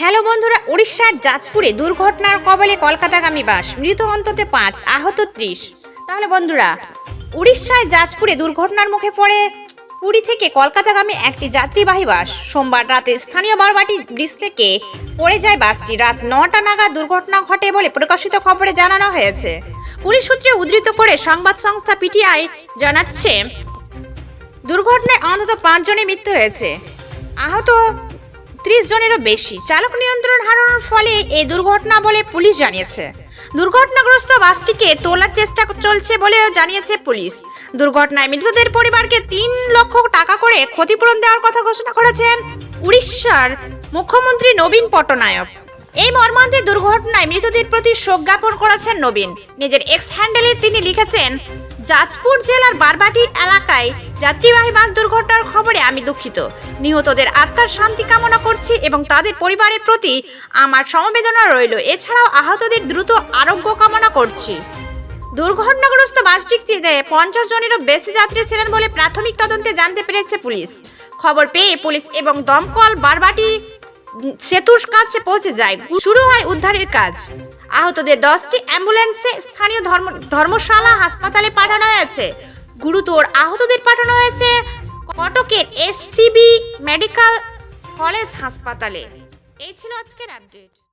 Hello বন্ধুরা, উড়িষ্যার যাজপুরে দুর্ঘটনার কবলে কলকাতাগামী বাস, মৃত অন্তত পাঁচ, আহত ত্রিশ। তাহলে বন্ধুরা, উড়িষ্যায় যাজপুরে দুর্ঘটনার মুখে পড়ে পুরী থেকে কলকাতাগামী একটি যাত্রীবাহী বাস। সোমবার রাতে স্থানীয় বারবাটি ব্রিজ থেকে পড়ে যায় বাসটি। রাত নটা নাগাদ দুর্ঘটনা ঘটে বলে প্রকাশিত খবরে জানানো হয়েছে। পুলিশ সূত্রে উদ্ধৃত করে সংবাদ সংস্থা পিটিআই জানাচ্ছে, দুর্ঘটনায় অন্তত পাঁচজনের মৃত্যু হয়েছে। আহত ত্রিশ জনেরও বেশি। চালক নিয়ন্ত্রণ হারানোর ফলে এই দুর্ঘটনা বলে পুলিশ জানিয়েছে। দুর্ঘটনাগ্রস্ত বাসটিকে তোলার চেষ্টা চলছে বলেও জানিয়েছে পুলিশ। দুর্ঘটনায় মৃতদের পরিবারকে তিন লক্ষ টাকা করে ক্ষতিপূরণ দেওয়ার কথা ঘোষণা করেছেন উড়িষ্যার মুখ্যমন্ত্রী নবীন পট্টনায়ক। এই মর্মান্তের দুর্ঘটনায় মৃতদের প্রতি শোক জ্ঞাপন করেছেন নবীন। নিজের এক্স হ্যান্ডেলে তিনি লিখেছেন যাজপুর জেলার বারবাটি এলাকায় যাত্রীবাহী বাস দুর্ঘটনার খবরে আমি দুঃখিত। নিহতদের আত্মার শান্তি কামনা করছি এবং তাদের পরিবারের প্রতি আমার সমবেদনা রইল। এছাড়াও আহতদের দ্রুত আরোগ্য কামনা করছি। দুর্ঘটনাগ্রস্ত বাসটিতে পঞ্চাশ জনেরও বেশি যাত্রী ছিলেন বলে প্রাথমিক তদন্তে জানতে পেরেছে পুলিশ। খবর পেয়ে পুলিশ এবং দমকল বারবাটি সেতুর কাছে পৌঁছে যায়। শুরু হয় উদ্ধারের কাজ। আহতদের দশটি অ্যাম্বুলেন্সে স্থানীয় ধর্ম, ধর্মশালা, হাসপাতালে পাঠানো হয়েছে। গুরুতর আহতদের পাঠানো হয়েছে কটকের এসসিবি মেডিকেল কলেজ হাসপাতালে। এই ছিল আজকের আপডেট।